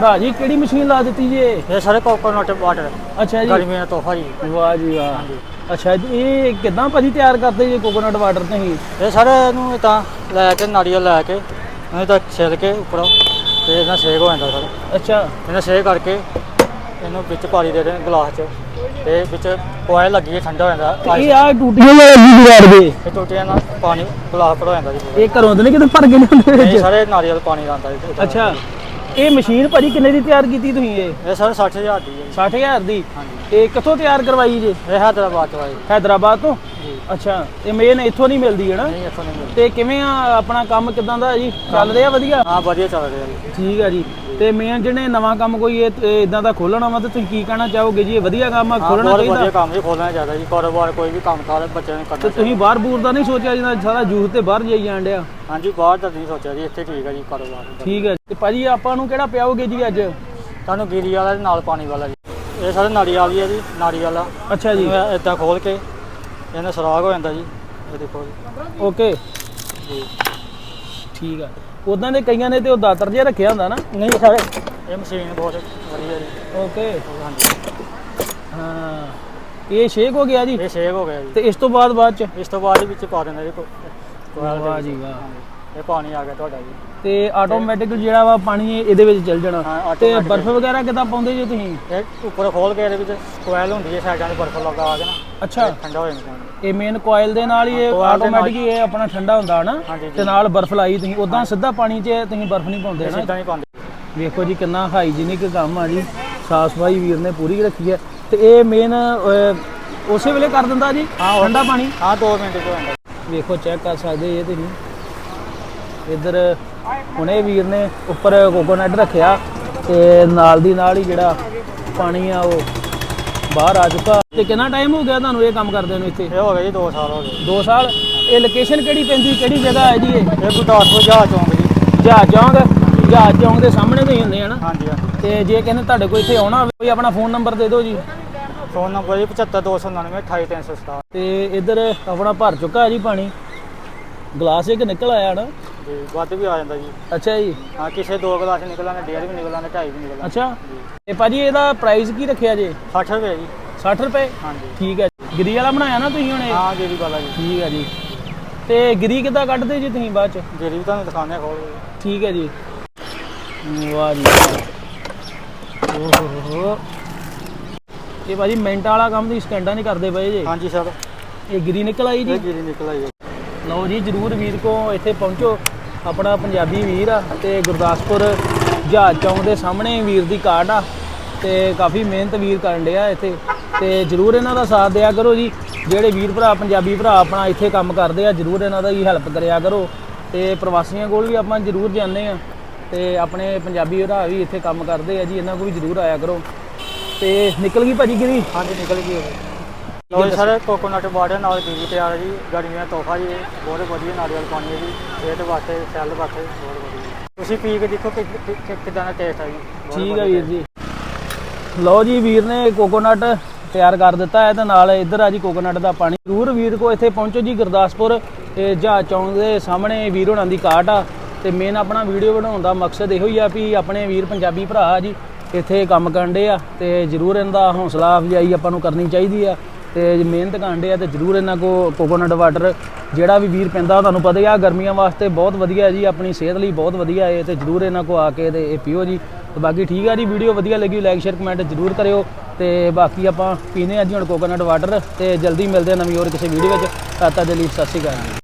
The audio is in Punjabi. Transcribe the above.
ਭਰਾ ਜੀ ਕਿਹੜੀ ਮਸ਼ੀਨ ਲਾ ਦਿੱਤੀ ਜੀ ਇਹ? ਸਾਰੇ ਕੋਕੋਨਟ ਵਾਟਰ ਅੱਛਾ ਜੀ। ਗਰਮੀ ਦਾ ਤੋਹਫਾ ਜੀ। ਵਾਹ ਜੀ ਵਾਹ। ਅੱਛਾ ਜੀ ਇਹ ਕਿਦਾਂ ਭਾਜੀ ਤਿਆਰ ਕਰਦੇ ਜੀ ਕੋਕੋਨਟ ਵਾਟਰ ਤੁਸੀਂ? ਇਹ ਸਾਰੇ ਇਹਨੂੰ ਤਾਂ ਲੈ ਕੇ ਨਾਰੀਅਲ ਲੈ ਕੇ ਇਹਨੂੰ ਤਾਂ ਛਿੱਲ ਕੇ ਉੱਪਰੋਂ ਤੇ ਇਹਨਾਂ ਸੇਕ ਹੋ ਜਾਂਦਾ ਸਰ। ਅੱਛਾ। ਇਹਨਾਂ ਸੇਕ ਕਰਕੇ ਇਹਨੂੰ ਵਿੱਚ ਪਾਣੀ ਦੇ ਦੇਣ ਗਲਾਸ 'ਚ ਤੇ ਵਿੱਚ ਕੋਇਲ ਲੱਗੀ ਹੈ ਠੰਡਾ ਹੋ ਜਾਂਦਾ ਇਹ ਆ ਟੂਟੀਆਂ ਲੱਗੀ ਜੁਗਾੜ ਦੇ। ਇਹ ਟੋਟੀਆਂ ਨਾਲ ਪਾਣੀ ਗਲਾਸ ਭਰ ਹੋ ਜਾਂਦਾ ਜੀ। ਪੂਰਾ। ਇਹ ਘਰੋਂ ਦੇ ਨੇ ਕਿਤੇ ਭਰ ਕੇ ਲਿਆਉਂਦੇ ਇਹ ਵਿੱਚ? ਸਾਰੇ ਨਾਰੀਅਲ ਪਾਣੀ ਦਾ ਆਉਂਦਾ ਜੀ। ਅੱਛਾ। ਇਹ ਮਸ਼ੀਨ ਭਾਜੀ ਕਿੰਨੇ ਦੀ ਤਿਆਰ ਕੀਤੀ ਤੁਸੀਂ ਇਹ? ਇਹ ਸਾਰੇ 60000 ਦੀ ਹੈ ਜੀ। 60000 ਦੀ। ਹਾਂਜੀ। ਇਹ ਕਿੱਥੋਂ ਤਿਆਰ ਕਰਵਾਈ ਜੀ? ਇਹ ਹੈਦਰਾਬਾਦ ਤੋਂ ਆਈ ਹੈਦਰਾਬਾਦ ਤੋਂ? ਜੀ। ਅੱਛਾ ਇਹ ਮੇਨ ਇੱਥੋਂ ਨਹੀਂ ਮਿਲਦੀ ਹੈ ਨਾ? ਨਹੀਂ ਇੱਥੋਂ ਨਹੀਂ ਮਿਲਦੀ। ਤੇ ਕਿਵੇਂ ਆ ਆਪਣਾ ਕੰਮ ਕਿਦਾਂ ਦਾ ਜੀ? ਚੱਲ ਰਿਹਾ ਵਧੀਆ? ਹਾਂ ਵਧੀਆ ਚੱਲ ਰਿਹਾ ਜੀ। ਠੀਕ ਆ ਜੀ। ਤੇ ਮੇਨ ਜਿਹਨੇ ਨਵਾਂ ਕੰਮ ਕੋਈ ਇਹ ਇਦਾਂ ਦਾ ਖੋਲਣਾ ਵਾ ਤੇ ਤੁਸੀਂ ਕੀ ਕਹਿਣਾ ਚਾਹੋਗੇ ਜੀ? ਇਹ ਵਧੀਆ ਕੰਮ ਆ ਹਾਂ ਖੋਲਣਾ ਬਹੁਤ ਵਧੀਆ ਚਾਹੀਦਾ ਕੰਮ ਜੀ ਖੋਲਣਾ ਚਾਹੀਦਾ ਜੀ। ਕਾਰੋਬਾਰ ਕੋਈ ਵੀ ਕੰਮ ਕਾਰ ਬੱਚਿਆਂ ਨੇ ਤੇ ਕਰਨਾ ਤੁਸੀਂ ਬਾਹਰ ਬੂਰ ਦਾ ਨਹੀਂ ਸੋਚਿਆ ਜਿਹਨਾਂ ਸਾਰਾ ਯੂਥ ਤੇ ਬਾਹਰ ਜਾਈ ਜਾਣ ਡਿਆ? ਹਾਂਜੀ ਬਾਹਰ ਦਾ ਨਹੀਂ ਸੋਚਿਆ ਜੀ ਇੱਥੇ ਠੀਕ ਹੈ ਜੀ ਕਾਰੋਬਾਰ। ਠੀਕ ਹੈ ਤੇ ਭਾਜੀ ਆਪਾਂ ਨੂੰ ਕਿਹੜਾ ਪਿਆਓਗੇ ਜੀ ਅੱਜ? ਤੁਹਾਨੂੰ ਗੀਰੀ ਵਾਲਾ ਤੇ ਨਾਲ ਪਾਣੀ ਵਾਲਾ ਜੀ। ਇਹ ਸਾਰੇ ਨਾੜੀ ਵਾਲੀ ਹੈ ਜੀ ਨਾੜੀ ਵਾਲਾ। ਅੱਛਾ ਜੀ। ਇਹਨੂੰ ਇਦਾਂ ਖੋਲ ਕੇ ਇਹਨਾਂ ਸੁਰਾਗ ਹੋ ਜਾਂਦਾ ਜੀ। ਇਹ ਦੇਖੋ ਜੀ। ਓਕੇ। ਜੀ। ਠੀਕ ਆ। ਉਦਾਂ ਦੇ ਕਈਆਂ ਨੇ ਤੇ ਉਹ ਦਾਤਰ ਜਿਹਾ ਰੱਖਿਆ ਹੁੰਦਾ ਨਾ। ਨਹੀਂ ਸਾਰੇ। ਇਹ ਮਸ਼ੀਨ ਬਹੁਤ ਵਧੀਆ ਜੀ। ਓਕੇ ਹਾਂਜੀ। ਹਾਂ। ਇਹ ਸ਼ੇਕ ਹੋ ਗਿਆ ਜੀ? ਇਹ ਸੇਵ ਹੋ ਗਿਆ ਜੀ। ਤੇ ਇਸ ਤੋਂ ਬਾਅਦ ਬਾਅਦ ਚ? ਇਸ ਤੋਂ ਬਾਅਦ ਵਿੱਚ ਪਾ ਦਿੰਦਾ ਜੀ ਵਾਹ। ਜੀ ਵਾਹ। ਇਹ ਪਾਣੀ ਆ ਗਿਆ ਤੁਹਾਡਾ ਜੀ। ਤੇ ਆਟੋਮੈਟਿਕ ਜਿਹੜਾ ਵਾ ਪਾਣੀ ਇਹ- ਇਹਦੇ ਵਿੱਚ ਚੱਲ ਜਾਣਾ। ਤੇ। ਬਰਫ਼ ਵਗੈਰਾ ਕਿਦਾਂ ਪਾਉਂਦੇ ਜੀ ਤੁਸੀਂ? ਇਹ ਉੱਪਰ ਖੋਲ ਕੇ ਇਹਦੇ ਵਿੱਚ ਕੋਇਲ ਹੁੰਦੀ ਹੈ ਸਾਈਡਾਂ ਤੇ ਬਰਫ਼ ਲਗਾ ਕੇ ਨਾ। ਅੱਛਾ। ਠੰਡਾ ਹੋ ਜਾਂਦਾ। ਇਹ ਮੇਨ ਕੋਇਲ ਦੇ ਨਾਲ ਹੀ ਇਹ ਆਟੋਮੈਟਿਕ ਇਹ ਆਪਣਾ ਠੰਡਾ ਹੁੰਦਾ ਹਨਾ ਜੀ ਤੇ ਨਾਲ ਬਰਫ਼ ਲਾਈ ਤੁਸੀਂ ਉਦਾਂ ਸਿੱਧਾ ਪਾਣੀ 'ਚ ਤੁਸੀਂ ਬਰਫ਼ ਨਹੀਂ ਪਾਉਂਦੇ ਨਾ। ਸਿੱਧਾ ਨਹੀਂ ਪਾਉਂਦੇ। ਵੇਖੋ ਜੀ ਕਿੰਨਾ ਹਾਈਜੀਨਿਕ ਕੰਮ ਆ ਜੀ ਸਾਫ਼ ਸਫ਼ਾਈ ਵੀਰ ਨੇ ਪੂਰੀ ਰੱਖੀ ਹੈ। ਤੇ ਇਹ ਮੇਨ ਉਸੇ ਵੇਲੇ ਕਰ ਦਿੰਦਾ ਜੀ ਠੰਡਾ ਪਾਣੀ? ਹਾਂ 2 ਮਿੰਟ ਚ ਹੋ ਜਾਂਦਾ ਵੇਖੋ ਚੈੱਕ ਕਰ ਸਕਦੇ ਇਹ ਤੁਸੀਂ। ਇੱਧਰ ਹੁਣੇ ਵੀਰ ਨੇ ਉੱਪਰ ਕੋਕੋਨਟ ਰੱਖਿਆ ਤੇ ਨਾਲ ਦੀ ਨਾਲ ਹੀ ਜਿਹੜਾ ਪਾਣੀ ਆ ਉਹ ਬਾਹਰ ਆ ਚੁੱਕਾ। ਤੇ ਕਿੰਨਾ ਟਾਈਮ ਹੋ ਗਿਆ ਤੁਹਾਨੂੰ ਇਹ ਕੰਮ ਕਰਦੇ ਨੂੰ ਇੱਥੇ? ਇਹ ਹੋ ਗਿਆ ਜੀ 2 ਸਾਲ ਹੋ ਗਏ। 2 ਸਾਲ? ਇਹ ਲੋਕੇਸ਼ਨ ਕਿਹੜੀ ਪੈਂਦੀ ਕਿਹੜੀ ਜਗ੍ਹਾ ਹੈ ਜੀ ਇਹ? ਇਹ ਗੁਰਦਾਸਪੁਰ ਜਹਾਜ਼ ਚੌਂਕ ਜੀ। ਜਹਾਜ਼ ਚੌਂਕ? ਜਹਾਜ਼ ਚੌਂਕ ਦੇ ਸਾਹਮਣੇ ਤੋਂ ਹੁੰਦੇ ਆ ਨਾ? ਹਾਂਜੀ ਤੇ ਜੇ ਕਹਿੰਦੇ ਤੁਹਾਡੇ ਕੋਲ ਇੱਥੇ ਆਉਣਾ ਹੋਵੇ ਕੋਈ ਆਪਣਾ ਫੋਨ ਨੰਬਰ ਦੇ ਦਿਓ ਜੀ। ਫੋਨ ਨੰਬਰ ਜੀ 75299 28367 ਤੇ ਇੱਧਰ ਆਪਣਾ ਭਰ ਚੁੱਕਾ ਹੈ ਜੀ ਪਾਣੀ। ਗਲਾਸ ਇੱਕ ਨਿਕਲ ਆਇਆ ਨਾ। ਜੀ ਵੱਧ ਵੀ ਆ ਜਾਂਦਾ ਜੀ। ਅੱਛਾ ਜੀ। ਹਾਂ ਕਿਸੇ ਦੋ ਗਲਾਸ ਨਿਕਲਣਾ ਡੇਢ ਵੀ ਨਿਕਲਣਾ ਢਾਈ ਵੀ ਨਿਕਲਣਾ ਅੱਛਾ। ਤੇ ਭਾਜੀ ਇਹਦਾ ਪ੍ਰਾਈਸ ਕੀ ਰੱਖਿਆ ਜੇ? 60 ਰੁਪਏ ਜੀ। 60 ਰੁਪਏ? ਹਾਂਜੀ। ਠੀਕ ਹੈ। ਗਿਰੀ ਵਾਲਾ ਬਣਾਇਆ ਨਾ ਤੁਸੀਂ ਹੁਣ ਹਾਂ ਜੇਰੀ ਵਾਲਾ ਜੀ। ਠੀਕ ਹੈ ਜੀ। ਤੇ ਗਿਰੀ ਕਿੱਦਾਂ ਕੱਢਦੇ ਜੀ ਤੁਸੀਂ ਬਾਅਦ ਚ? ਵੀ ਤੁਹਾਨੂੰ ਦਿਖਾਉਂਦੇ ਆ ਖੋਲ। ਠੀਕ ਹੈ ਜੀ। ਵਾਹ ਜੀ ਓਹ। ਹੋ ਹੋ ਇਹ ਭਾਜੀ ਮਿੰਟ ਵਾਲਾ ਕੰਮ ਤੁਸੀਂ ਸਕਿੰਟਾਂ ਨਹੀਂ ਕਰਦੇ ਪਏ ਜੀ। ਹਾਂਜੀ ਸਰ। ਇਹ ਗਿਰੀ ਨਿਕਲ ਆਈ ਜੀ? ਇਹ ਜੇਰੀ ਨਿਕਲ ਆਈ ਲਓ ਜੀ ਜਰੂਰ ਵੀਰ ਕੋ ਇੱਥੇ ਪਹੁੰਚੋ। ਆਪਣਾ ਪੰਜਾਬੀ ਵੀਰ ਆ ਤੇ ਗੁਰਦਾਸਪੁਰ ਜਹਾਜ਼ ਚੌਂਕ ਦੇ ਸਾਹਮਣੇ ਵੀਰ ਦੀ ਕਾਰਡ ਆ ਤੇ ਕਾਫੀ ਮਿਹਨਤ ਵੀਰ ਕਰਨ ਡਿਆ ਇੱਥੇ। ਤੇ ਜਰੂਰ ਇਹਨਾਂ ਦਾ ਸਾਥ ਦਿਆ ਕਰੋ ਜੀ। ਜਿਹੜੇ ਵੀਰ ਭਰਾ, ਪੰਜਾਬੀ ਭਰਾ ਆਪਣਾ ਇੱਥੇ ਕੰਮ ਕਰਦੇ ਆ, ਜਰੂਰ ਇਹਨਾਂ ਦਾ ਹੀ ਹੈਲਪ ਕਰਿਆ ਕਰੋ। ਤੇ ਪ੍ਰਵਾਸੀਆਂ ਕੋਲ ਵੀ ਆਪਾਂ ਜਰੂਰ ਜਾਂਦੇ ਆ। ਤੇ ਆਪਣੇ ਪੰਜਾਬੀ ਭਰਾ ਵੀ ਇੱਥੇ ਕੰਮ ਕਰਦੇ ਆ ਜੀ, ਇਹਨਾਂ ਕੋਲ ਵੀ ਜਰੂਰ ਆਇਆ ਕਰੋ। ਤੇ ਨਿਕਲ ਗਈ ਭਾਜੀ ਗਿਰੀ ਹਾਂਜੀ, ਨਿਕਲ ਗਈ ਉਹ। ਲੋ ਜੀ ਸਰ ਕੋਕੋਨਟ ਵਾਟਰ ਨਾਲ ਜੀਵੀ ਤਿਆਰ ਹੈ ਜੀ ਗਰਮੀਆਂ ਦਾ ਤੋਹਫਾ ਜੀ ਬਹੁਤ ਵਧੀਆ ਨਾਰੀਅਲ ਪਾਣੀ ਹੈ ਜੀ ਸਿਹਤ ਵਾਸਤੇ ਸੈੱਲ ਵਾਸਤੇ ਬਹੁਤ ਵਧੀਆ। ਤੁਸੀਂ ਪੀ ਕੇ ਦੇਖੋ ਕਿ ਕਿੱਦਾਂ ਦਾ ਟੇਸਟ ਹੈ ਜੀ ਠੀਕ ਹੈ ਵੀਰ ਜੀ। ਲਓ ਜੀ ਵੀਰ ਨੇ ਕੋਕੋਨਟ ਤਿਆਰ ਕਰ ਦਿੱਤਾ ਹੈ ਤੇ ਨਾਲ ਇੱਧਰ ਆ ਜੀ ਕੋਕੋਨਟ ਦਾ ਪਾਣੀ। ਜ਼ਰੂਰ ਵੀਰ ਕੋ ਇੱਥੇ ਪਹੁੰਚੋ ਜੀ ਗੁਰਦਾਸਪੁਰ ਤੇ ਜਹਾਜ਼ ਚੌਂਕ ਦੇ ਸਾਹਮਣੇ ਵੀਰ ਹੋਣਾ ਦੀ ਕਾਟ ਆ। ਤੇ ਮੇਨ ਆਪਣਾ ਵੀਡੀਓ ਬਣਾਉਣ ਦਾ ਮਕਸਦ ਇਹੋ ਹੀ ਆ ਵੀ ਆਪਣੇ ਵੀਰ ਪੰਜਾਬੀ ਭਰਾ ਆ ਜੀ ਇੱਥੇ ਕੰਮ ਕਰਦੇ ਆ ਤੇ ਜ਼ਰੂਰ ਇਹਨਾਂ ਦਾ ਹੌਸਲਾ ਅਫਜ਼ਾਈ ਆਪਾਂ ਨੂੰ ਕਰਨੀ ਚਾਹੀਦੀ ਆ। ਤੇ ਜੇ ਮਿਹਨਤ ਕਰਦੇ ਆ ਤੇ ਜ਼ਰੂਰ ਇਹਨਾਂ ਕੋ ਕੋਕੋਨਟ ਵਾਟਰ ਜਿਹੜਾ ਵੀ ਵੀਰ ਪੈਂਦਾ ਤੁਹਾਨੂੰ ਪਤਾ ਹੀ ਆ, ਗਰਮੀਆਂ ਵਾਸਤੇ ਬਹੁਤ ਵਧੀਆ ਹੈ ਜੀ, ਆਪਣੀ ਸਿਹਤ ਲਈ ਬਹੁਤ ਵਧੀਆ ਹੈ ਤੇ ਜ਼ਰੂਰ ਇਹਨਾਂ ਕੋ ਆ ਕੇ ਤੇ ਇਹ ਪੀਓ ਜੀ। ਤੇ ਬਾਕੀ ਠੀਕ ਆ ਜੀ, ਵੀਡੀਓ ਵਧੀਆ ਲੱਗੀ ਲਾਈਕ ਸ਼ੇਅਰ ਕਮੈਂਟ ਜ਼ਰੂਰ ਕਰਿਓ ਤੇ ਬਾਕੀ ਆਪਾਂ ਪੀਨੇ ਆ ਜੀ ਹੁਣ ਕੋਕੋਨਟ ਵਾਟਰ ਤੇ ਜਲਦੀ ਮਿਲਦੇ ਆ ਨਵੀਂ ਹੋਰ ਕਿਸੇ ਵੀਡੀਓ ਵਿੱਚ, ਤਦ ਤੱਕ ਦੇ ਲਈ ਸਤਿ ਸ਼੍ਰੀ ਅਕਾਲ। ਜੀ